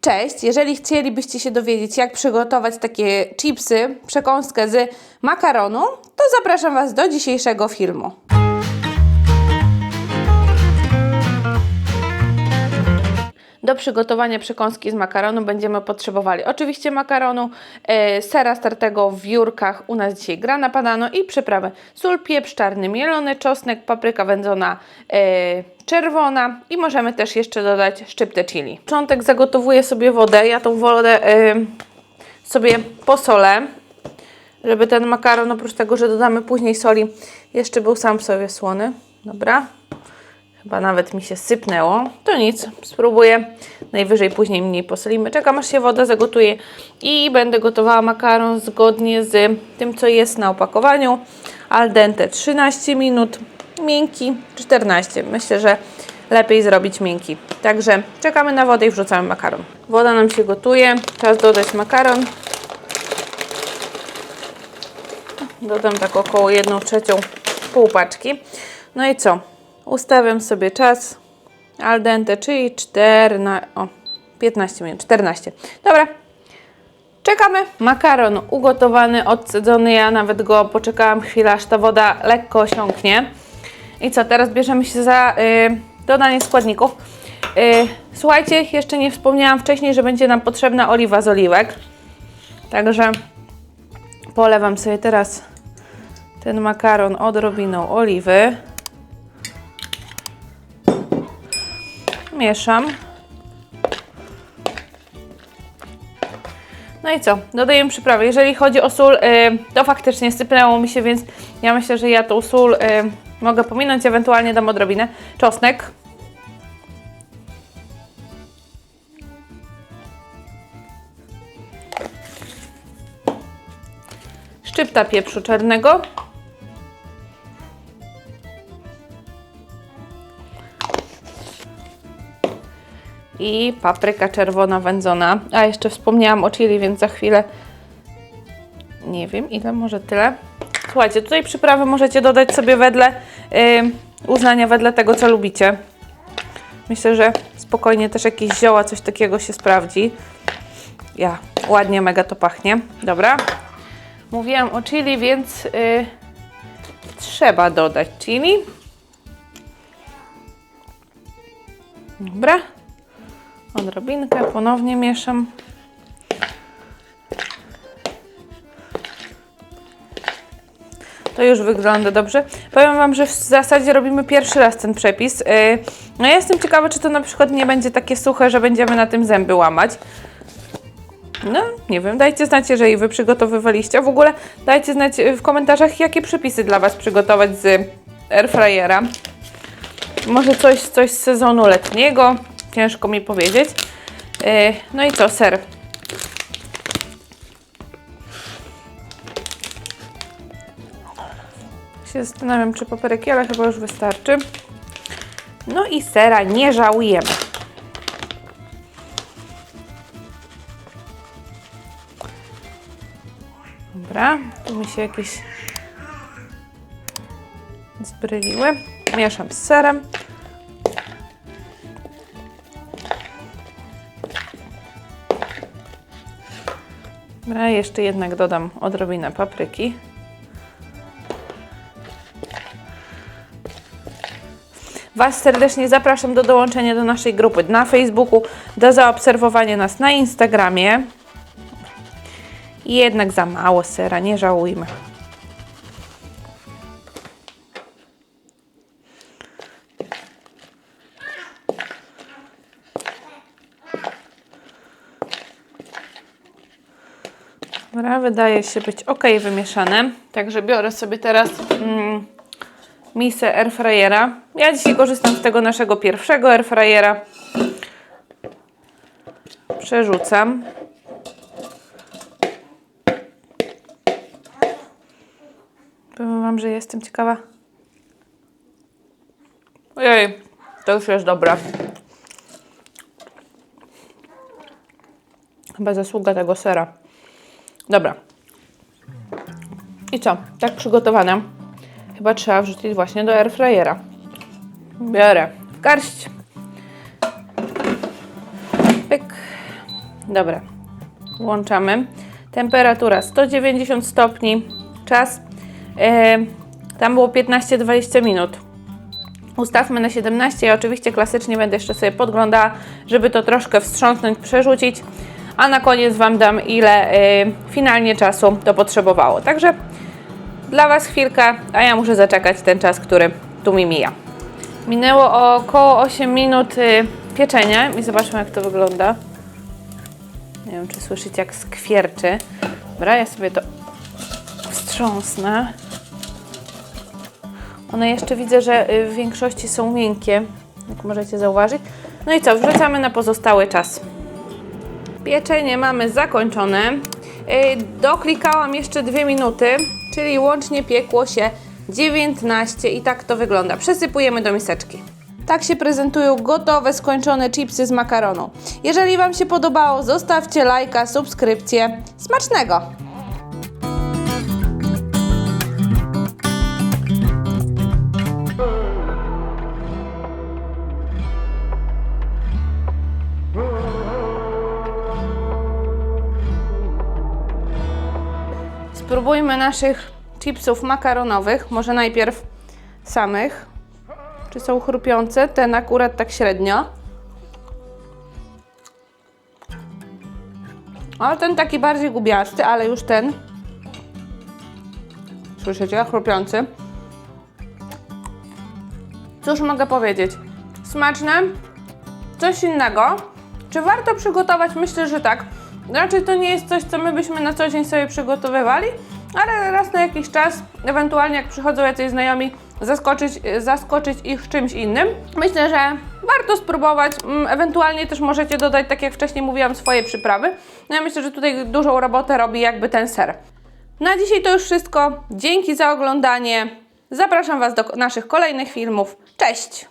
Cześć, jeżeli chcielibyście się dowiedzieć, jak przygotować takie chipsy, przekąskę z makaronu, to zapraszam Was do dzisiejszego filmu. Do przygotowania przekąski z makaronu będziemy potrzebowali oczywiście makaronu, e, sera startego w wiórkach, u nas dzisiaj grana padano i przyprawy sól, pieprz czarny mielony, czosnek, papryka wędzona e, czerwona i możemy też jeszcze dodać szczyptę chili. Początek zagotowuję sobie wodę, ja tą wodę e, sobie posolę, żeby ten makaron oprócz tego, że dodamy później soli, jeszcze był sam w sobie słony. Dobra. Chyba nawet mi się sypnęło. To nic, spróbuję. Najwyżej później mniej posolimy. Czekam aż się woda zagotuje i będę gotowała makaron zgodnie z tym, co jest na opakowaniu. Al dente 13 minut, miękki 14. Myślę, że lepiej zrobić miękki. Także czekamy na wodę i wrzucamy makaron. Woda nam się gotuje. Czas dodać makaron. Dodam tak około 1 trzecią pół paczki. No i co? Ustawiam sobie czas al dente, czyli 14, o, 15 minut, 14. Dobra, czekamy. Makaron ugotowany, odcedzony. Ja nawet go poczekałam chwilę, aż ta woda lekko osiąknie. I co, teraz bierzemy się za y, dodanie składników. Y, słuchajcie, jeszcze nie wspomniałam wcześniej, że będzie nam potrzebna oliwa z oliwek. Także polewam sobie teraz ten makaron odrobiną oliwy. Mieszam. No i co? Dodaję przyprawy. Jeżeli chodzi o sól, y, to faktycznie sypnęło mi się, więc ja myślę, że ja tą sól y, mogę pominąć, ewentualnie dam odrobinę. Czosnek. Szczypta pieprzu czarnego. I papryka czerwona wędzona. A jeszcze wspomniałam o chili, więc za chwilę nie wiem ile, może tyle. Słuchajcie, tutaj przyprawy możecie dodać sobie wedle yy, uznania, wedle tego co lubicie. Myślę, że spokojnie też jakieś zioła, coś takiego się sprawdzi. Ja, ładnie, mega to pachnie. Dobra. Mówiłam o chili, więc yy, trzeba dodać chili. Dobra. Odrobinkę, ponownie mieszam. To już wygląda dobrze. Powiem Wam, że w zasadzie robimy pierwszy raz ten przepis. Yy, No ja jestem ciekawa, czy to na przykład nie będzie takie suche, że będziemy na tym zęby łamać. No, nie wiem, dajcie znać, jeżeli Wy przygotowywaliście. W ogóle dajcie znać w komentarzach, jakie przepisy dla Was przygotować z airfryera. Może coś, coś z sezonu letniego. Ciężko mi powiedzieć. Yy, No i co, ser. Się zastanawiam, czy paperyki, ale chyba już wystarczy. No i sera nie żałujemy. Dobra, tu mi się jakieś zbryliły. Mieszam z serem. Dobra, jeszcze jednak dodam odrobinę papryki. Was serdecznie zapraszam do dołączenia do naszej grupy na Facebooku, do zaobserwowania nas na Instagramie. Jednak za mało sera, nie żałujmy. Dobra, wydaje się być ok wymieszane. Także biorę sobie teraz mm, misę airfryera. Ja dzisiaj korzystam z tego naszego pierwszego airfryera. Przerzucam. Powiem Wam, że jestem ciekawa. Ojej, to już jest dobre. Chyba zasługa tego sera. Dobra. I co? Tak przygotowane. Chyba trzeba wrzucić właśnie do airfryera. Biorę w garść. Pyk. Dobra, włączamy. Temperatura 190 stopni, czas e, tam było 15-20 minut. Ustawmy na 17. Ja oczywiście klasycznie będę jeszcze sobie podglądała, żeby to troszkę wstrząsnąć, przerzucić, a na koniec Wam dam ile y, finalnie czasu to potrzebowało. Także dla Was chwilkę, a ja muszę zaczekać ten czas, który tu mi mija. Minęło około 8 minut y, pieczenia i zobaczmy jak to wygląda. Nie wiem, czy słyszycie jak skwierczy. Dobra, ja sobie to wstrząsnę. One jeszcze widzę, że y, w większości są miękkie, jak możecie zauważyć. No i co, wrzucamy na pozostały czas. Pieczenie mamy zakończone. Y, Doklikałam jeszcze 2 minuty, czyli łącznie piekło się 19 i tak to wygląda. Przesypujemy do miseczki. Tak się prezentują gotowe, skończone chipsy z makaronu. Jeżeli Wam się podobało, zostawcie lajka, subskrypcję. Smacznego! Spróbujmy naszych chipsów makaronowych. Może najpierw samych. Czy są chrupiące? Ten akurat tak średnio. Ale ten taki bardziej gubiasty, ale już ten. Słyszycie? Chrupiący. Cóż mogę powiedzieć? Smaczne, coś innego. Czy warto przygotować? Myślę, że tak. Raczej to nie jest coś, co my byśmy na co dzień sobie przygotowywali, ale raz na jakiś czas, ewentualnie jak przychodzą jacyś znajomi, zaskoczyć, zaskoczyć ich czymś innym. Myślę, że warto spróbować. Mm, Ewentualnie też możecie dodać, tak jak wcześniej mówiłam, swoje przyprawy. No ja myślę, że tutaj dużą robotę robi jakby ten ser. Na dzisiaj to już wszystko. Dzięki za oglądanie. Zapraszam Was do naszych kolejnych filmów. Cześć!